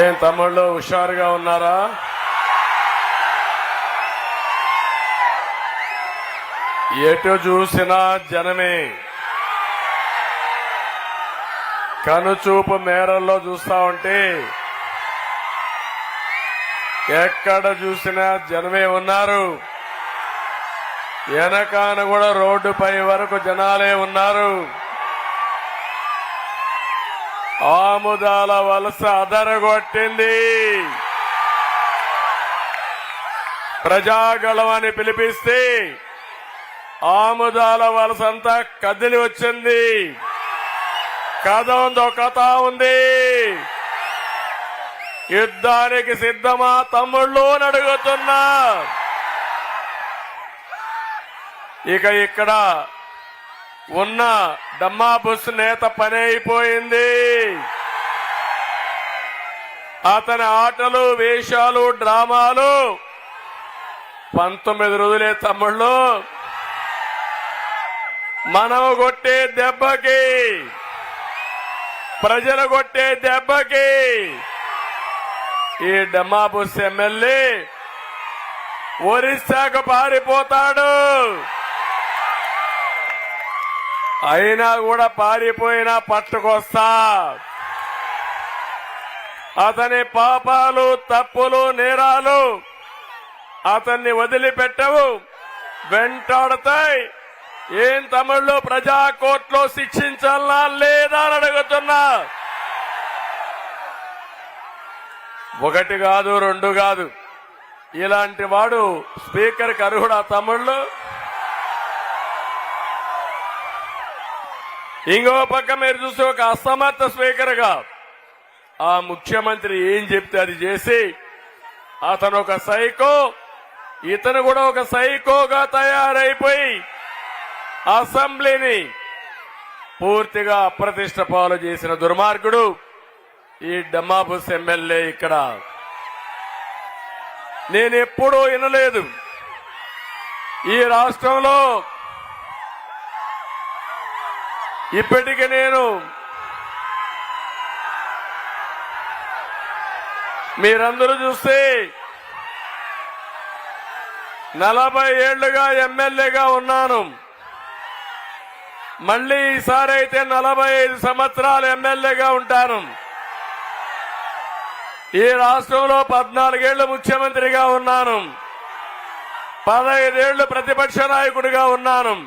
ఏం తమ్ముళ్ళు హుషారుగా ఉన్నారా? ఎటు చూసినా జనమే. కనుచూపు మేరల్లో చూస్తా ఉంటే ఎక్కడ చూసినా జనమే ఉన్నారు. వెనకాన కూడా రోడ్డుపై వరకు జనాలే ఉన్నారు. ఆముదాల వలస అదరగొట్టింది. ప్రజాగళవాన్ని అని పిలిపిస్తే ఆముదాల వలస అంతా కదిలి వచ్చింది. కథ ఉందో కథ ఉంది. యుద్ధానికి సిద్ధమా తమ్ముళ్ళు అడుగుతున్నా. ఇక ఇక్కడ ఉన్న డమ్మాబుస్ నేత పని అయిపోయింది. అతని ఆటలు వేషాలు డ్రామాలు పంతొమ్మిది రోజులే తమ్ముళ్ళు. మనం కొట్టే దెబ్బకి ప్రజలు కొట్టే దెబ్బకి ఈ డమ్మాబుస్ ఎమ్మెల్యే ఒరిస్సాకు పారిపోతాడు. అయినా కూడా పారిపోయినా పట్టుకొస్తా. అతని పాపాలు తప్పులు నేరాలు అతన్ని వదిలిపెట్టవు. వెంటాడతాయి. ఏం తమిళ్ళో ప్రజా కోర్టులో శిక్షించాలా లేదా అని అడుగుతున్నా. ఒకటి కాదు రెండు కాదు. ఇలాంటి వాడు స్పీకర్కి అర్హుడా తమిళ్ళు ఇంకో పక్క మీరు చూస్తే ఒక అసమర్థ స్పీకర్గా ఆ ముఖ్యమంత్రి ఏం చెప్తే అది చేసి అతను ఒక సైకో ఇతను కూడా ఒక సైకోగా తయారైపోయి అసెంబ్లీని పూర్తిగా అప్రతిష్ట పాలు చేసిన దుర్మార్గుడు ఈ డమాబుస్ ఎమ్మెల్యే ఇక్కడ. నేను ఎప్పుడూ వినలేదు. ఈ రాష్ట్రంలో ఇప్పటికి నేను మీరందరూ చూస్తే నలభై ఏళ్ళుగా ఎమ్మెల్యేగా ఉన్నాను. మళ్ళీ ఈసారి అయితే నలభై ఐదు సంవత్సరాలు ఎమ్మెల్యేగా ఉంటాను. ఈ రాష్ట్రంలో పద్నాలుగేళ్ళు ముఖ్యమంత్రిగా ఉన్నాను. పదహైదేళ్ళు ప్రతిపక్ష నాయకుడిగా ఉన్నాను.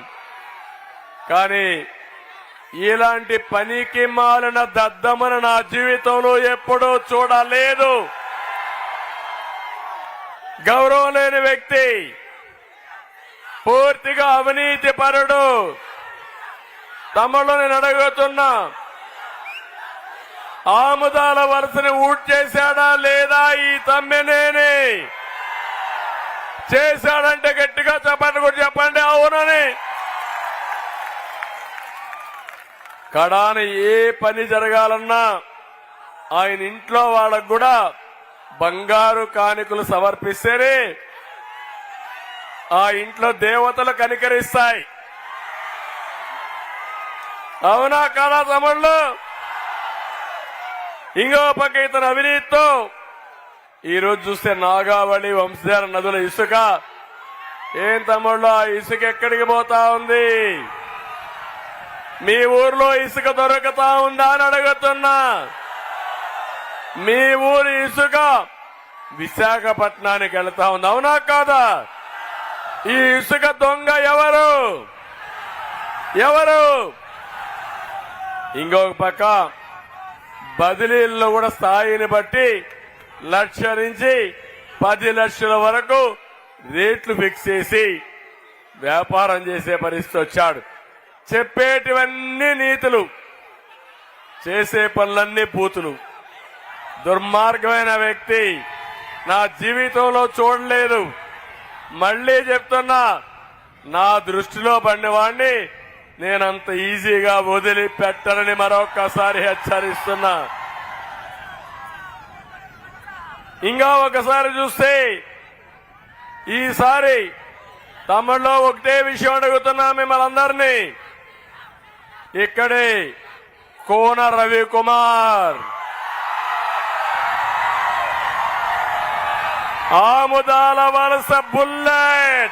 కానీ ఇలాంటి పనికి మాలిన దద్దమను నా జీవితంలో ఎప్పుడూ చూడలేదు. గౌరవం లేని వ్యక్తి పూర్తిగా అవినీతి పరుడు. తమలో నేను అడగతున్నా ఆముదాల వరుసని ఊట్ చేశాడా లేదా ఈ తమ్మినేని చేశాడంటే గట్టిగా చెప్పండి కూడా చెప్పండి అవునని. కడాన ఏ పని జరగాలన్నా ఆయన ఇంట్లో వాళ్ళకు కూడా బంగారు కానుకలు సమర్పిస్తేనే ఆ ఇంట్లో దేవతలు కనికరిస్తాయి. అవునా కాదా తమ్ముళ్ళు? ఇంకో పక్క ఇతను అవినీతితో ఈరోజు చూస్తే నాగావళి వంశధార నదుల ఇసుక. ఏం తమ్ముళ్ళు ఆ ఇసుక ఎక్కడికి పోతా ఉంది? మీ ఊర్లో ఇసుక దొరుకుతా ఉందా అని అడుగుతున్నా. మీ ఊరి ఇసుక విశాఖపట్నానికి వెళ్తా ఉంది. అవునా కాదా? ఈ ఇసుక దొంగ ఎవరు? ఎవరు? ఇంకొక పక్క బదిలీల్లో కూడా స్థాయిని బట్టి లక్ష నుంచి పది లక్షల వరకు రేట్లు ఫిక్స్ చేసి వ్యాపారం చేసే పరిస్థితి వచ్చాడు. చెప్పేటివన్నీ నీతులు. చేసే పనులన్నీ పూతులు. దుర్మార్గమైన వ్యక్తి నా జీవితంలో చూడలేదు. మళ్ళీ చెప్తున్నా నా దృష్టిలో పడినవాణ్ణి నేనంత ఈజీగా వదిలిపెట్టనని మరొక్కసారి హెచ్చరిస్తున్నా. ఇంకా ఒకసారి చూస్తే ఈసారి తమిళ్ళో ఒకటే విషయం అడుగుతున్నా మిమ్మల్ని అందరినీ. ఇక్కడే కోన రవికుమార్. ఆముదాల వలస బుల్లెట్.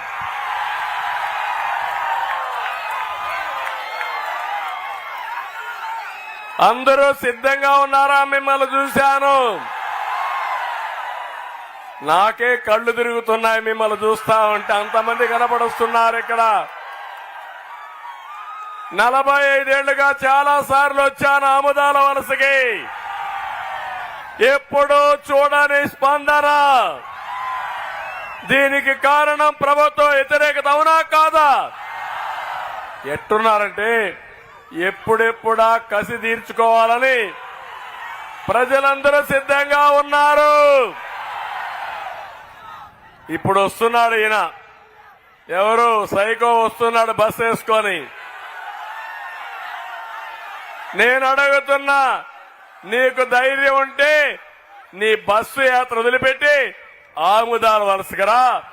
అందరూ సిద్ధంగా ఉన్నారా? మిమ్మల్ని చూశాను. నాకే కళ్ళు తిరుగుతున్నాయి. మిమ్మల్ని చూస్తా ఉంటే అంతమంది కనపడుస్తున్నారు ఇక్కడ. నలభై ఐదేళ్ళుగా చాలా సార్లు వచ్చాను ఆముదాల వలసకి. ఎప్పుడూ చూడని స్పందన. దీనికి కారణం ప్రభుత్వ వ్యతిరేకత అవునా కాదా? ఎట్టున్నారంటే ఎప్పుడెప్పుడా కసి తీర్చుకోవాలని ప్రజలందరూ సిద్ధంగా ఉన్నారు. ఇప్పుడు వస్తున్నాడు ఈయన. ఎవరు? సైకో వస్తున్నాడు బస్ వేసుకొని. నేను అడుగుతున్నా నీకు ధైర్యం ఉంటే నీ బస్సు యాత్ర వదిలిపెట్టి ఆముదాల వలసకరా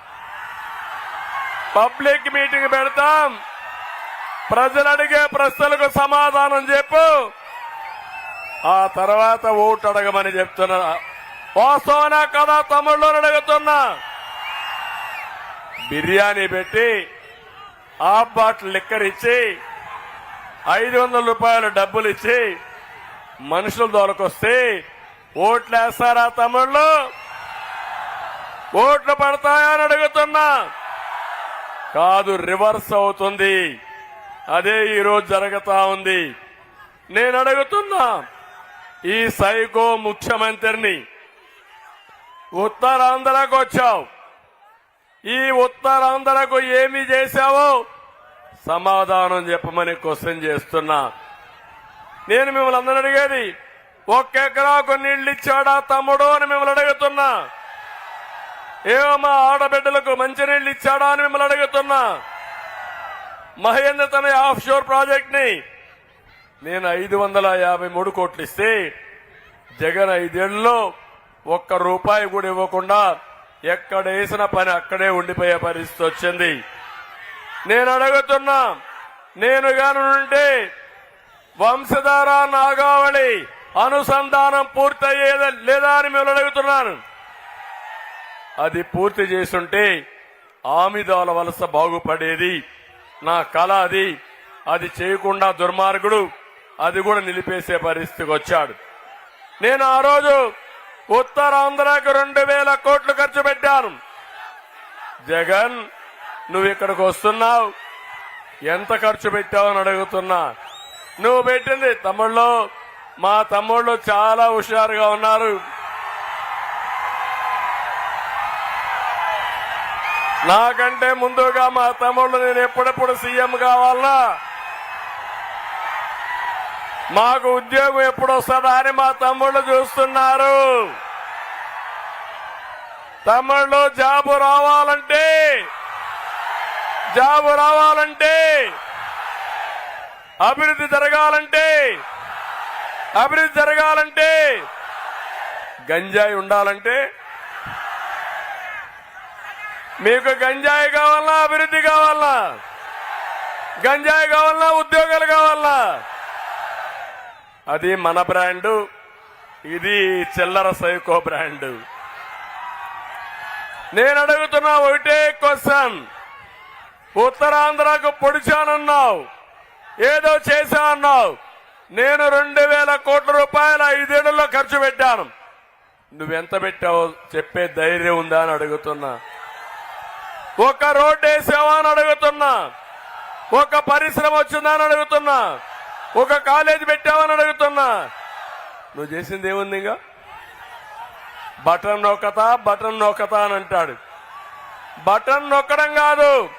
పబ్లిక్ మీటింగ్ పెడతాం. ప్రజలు అడిగే ప్రశ్నలకు సమాధానం చెప్పు. ఆ తర్వాత ఓటు అడగమని చెప్తున్నా. వాస్తవనా కదా తమిళలో అడుగుతున్నా. బిర్యానీ పెట్టి ఆ బాటిల్ లిక్కర్ ఇచ్చి ఐదు వందల రూపాయలు డబ్బులు ఇచ్చి మనుషుల దొరకొస్తే ఓట్లు వేస్తారా తమ్ముళ్ళు? ఓట్లు పడతాయా అని అడుగుతున్నా. కాదు రివర్స్ అవుతుంది. అదే ఈరోజు జరుగుతా ఉంది. నేను అడుగుతున్నా ఈ సైకో ముఖ్యమంత్రిని ఉత్తరాంధ్రకు వచ్చావు. ఈ ఉత్తరాంధ్రకు ఏమి చేశావో సమాధానం చెప్పమని క్వశ్చన్ చేస్తున్నా. నేను మిమ్మల్ని అందరూ అడిగేది ఒక్క ఎకరాకు నీళ్ళు ఇచ్చాడా తమ్ముడు? అని మిమ్మల్ని అడుగుతున్నా. ఏమో మా ఆడబిడ్డలకు మంచినీళ్ళు ఇచ్చాడా అని మిమ్మల్ని అడుగుతున్నా. మహేంద్ర తన ఆఫ్ షోర్ ప్రాజెక్ట్ని నేను ఐదు వందల యాభై మూడు కోట్లు ఇస్తే జగన్ ఐదేళ్ళలో ఒక్క రూపాయి కూడా ఇవ్వకుండా ఎక్కడ వేసిన పని అక్కడే ఉండిపోయే పరిస్థితి వచ్చింది. నేను అడుగుతున్నా నేను గానుంటే వంశధార నాగావళి అనుసంధానం పూర్తయ్యేదా లేదా అని మిమ్మల్ని అడుగుతున్నాను. అది పూర్తి చేసుంటే ఆమిదాల వలస బాగుపడేది. నా కళ అది. అది చేయకుండా దుర్మార్గుడు అది కూడా నిలిపేసే పరిస్థితికి వచ్చాడు. నేను ఆ రోజు ఉత్తరాంధ్రకు రెండు వేల కోట్లు ఖర్చు పెట్టాను. జగన్ నువ్వు ఇక్కడికి వస్తున్నావు. ఎంత ఖర్చు పెట్టావని అడుగుతున్నా. నువ్వు పెట్టింది తమ్ముళ్ళు. మా తమ్ముళ్ళు చాలా హుషారుగా ఉన్నారు. నాకంటే ముందుగా మా తమ్ముళ్ళు నేను ఎప్పుడెప్పుడు సీఎం కావాలనా మాకు ఉద్యోగం ఎప్పుడు వస్తుందా అని మా తమ్ముళ్ళు చూస్తున్నారు. తమ్ముళ్ళు జాబు రావాలంటే జాబ్ రావాలంటే అభివృద్ధి జరగాలంటే అభివృద్ధి జరగాలంటే గంజాయి ఉండాలంటే మీకు గంజాయి కావాలా అభివృద్ధి కావాలా? గంజాయి కావాలా ఉద్యోగాలు కావాలా? అది మన బ్రాండు ఇది చిల్లర సైకో బ్రాండు. నేను అడుగుతున్నా ఒకటే క్వశ్చన్. ఉత్తరాంధ్రకు పొడిచానన్నావు. ఏదో చేశా అన్నావు. నేను రెండు వేల కోట్ల రూపాయల ఐదేళ్ళలో ఖర్చు పెట్టాను. నువ్వెంత పెట్టావో చెప్పే ధైర్యం ఉందా అని అడుగుతున్నా. ఒక రోడ్డు వేసావా అని అడుగుతున్నా. ఒక పరిశ్రమ వచ్చిందా అని అడుగుతున్నా. ఒక కాలేజ్ పెట్టావని అడుగుతున్నా. నువ్వు చేసింది ఏముంది ఇంకా బటన్ నొక్కతా బటన్ నొక్కతా అని అంటాడు. బటన్ నొక్కడం కాదు.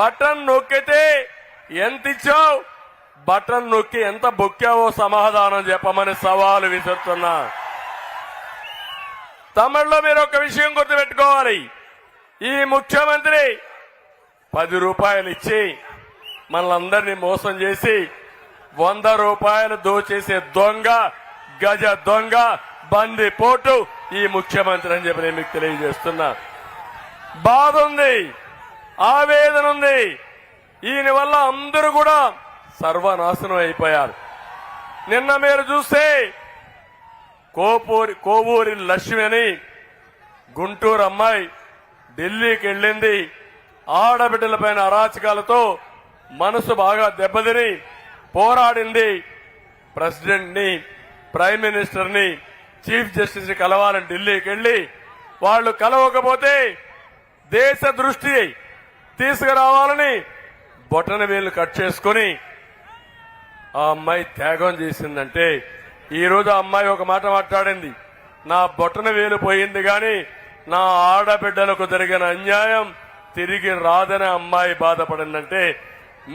బటన్ నొక్కితే ఎంత ఇచ్చావు? బటన్ నొక్కి ఎంత బొక్కావో సమాధానం చెప్పమని సవాలు విసురుతున్నా. తమిళలో మీరు ఒక విషయం గుర్తుపెట్టుకోవాలి. ఈ ముఖ్యమంత్రి పది రూపాయలు ఇచ్చి మనలందరినీ మోసం చేసి వంద రూపాయలు దోచేసే దొంగ గజ దొంగ బంది పోటు ఈ ముఖ్యమంత్రి అని చెప్పి నేను మీకు తెలియజేస్తున్నా. బాధ ఉంది. ఆవేదన ఉంది. ఈయన వల్ల అందరూ కూడా సర్వనాశనం అయిపోయారు. నిన్న మీరు చూస్తే కోపూరి కోవూరి లక్ష్మి అని గుంటూరు అమ్మాయి ఢిల్లీకి వెళ్ళింది. ఆడబిడ్డలపైన అరాచకాలతో మనసు బాగా దెబ్బతిని పోరాడింది. ప్రెసిడెంట్ని ప్రైమ్ మినిస్టర్ని చీఫ్ జస్టిస్ని కలవాలని ఢిల్లీకి వెళ్ళి వాళ్ళు కలవకపోతే దేశ దృష్టి తీసుకురావాలని బొటన వేలు కట్ చేసుకుని ఆ అమ్మాయి త్యాగం చేసిందంటే ఈరోజు ఆ అమ్మాయి ఒక మాట మాట్లాడింది. నా బొటన వేలు పోయింది కానీ నా ఆడబిడ్డలకు జరిగిన అన్యాయం తిరిగి రాదని అమ్మాయి బాధపడిందంటే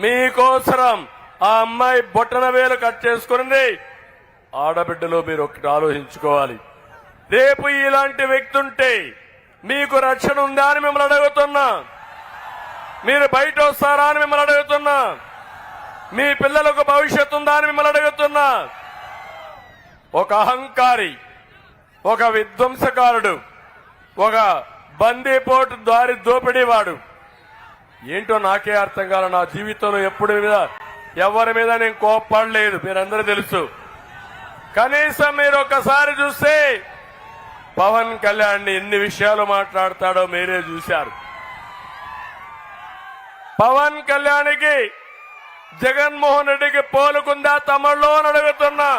మీకోసరం ఆ అమ్మాయి బొట్టన వేలు కట్ చేసుకుని ఆడబిడ్డలో మీరు ఒకటి ఆలోచించుకోవాలి. రేపు ఇలాంటి వ్యక్తి ఉంటే మీకు రక్షణ ఉందా అని మిమ్మల్ని అడుగుతున్నా. మీరు బయట వస్తారా అని మిమ్మల్ని అడుగుతున్నా. మీ పిల్లలకు భవిష్యత్తు ఉందా అని మిమ్మల్ని అడుగుతున్నా. ఒక అహంకారి ఒక విధ్వంసకారుడు ఒక బందీపోటు దారి దోపిడీవాడు. ఏంటో నాకే అర్థం కాల నా జీవితంలో ఎప్పుడు మీద ఎవరి మీద నేను కోప్పడలేదు మీరందరూ తెలుసు. కనీసం మీరు ఒకసారి చూస్తే పవన్ కళ్యాణ్ ఎన్ని విషయాలు మాట్లాడతాడో మీరే చూశారు. పవన్ కళ్యాణ్కి జగన్మోహన్ రెడ్డికి పోలుకుందా తమిళలో అని అడుగుతున్నా.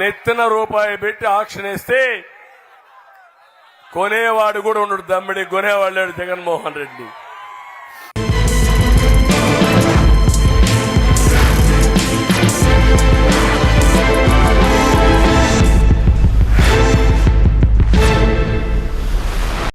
నెత్తిన రూపాయి పెట్టి ఆక్షన్ వేస్తే కొనేవాడు కూడా ఉండడు దమ్మిడి కొనేవాళ్ళు లేడు జగన్మోహన్ రెడ్డి.